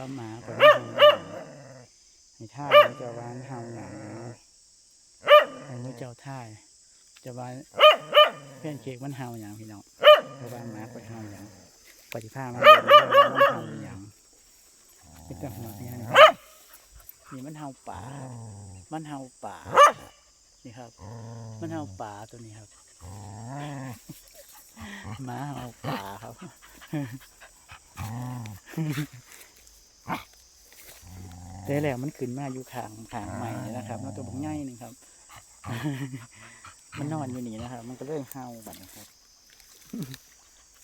ว่าหมาก่อนเห่าให้ท่ายแล้วจะว่าเห่าหยังให้มือเจ้าท่ายจะว่าเพื่อนเค้กมันเห่าหยังพี่น้องเพราะว่าหมาก่อนเห่าหยังปฏิภาณมันเดินเรื่องว่ามันเห่าหยังเป็นจังหวะนี้นะครับนี่มันเห่าป่า มันเห่าป่า นี่ครับ มันเห่าป่าตัวนี้ครับหมาเห่าป่าครับ แต่แล้วมันขึ้นมาอยู่ข้างข้างใหม่นะครับแล้วตัวบักใหญ่หนึงครับ มันนอนอยู่นี่นะครับ มันก็เลยเห่าบัดนะครับ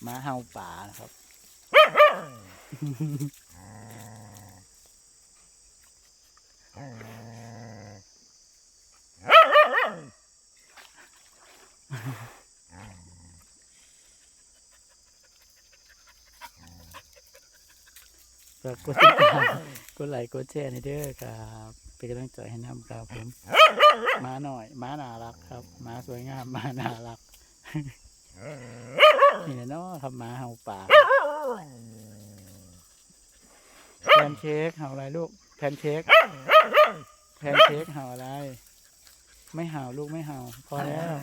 หมาเห่าป่านะครับฝากกดติดตาม กดไลค์กดแชร์ในเด้อครับเป็นกำลังใจให้น้ำครับผมมาหน่อยม้าน่ารักครับม้าสวยงามม้าน่ารักนี่แหละเนาะครับม้าเห่าป่าแพนเค้กเห่าอะไรลูกแพนเค้กแพนเค้กเห่าอะไร ไม่เห่าลูกไม่เห่าพอแล้ว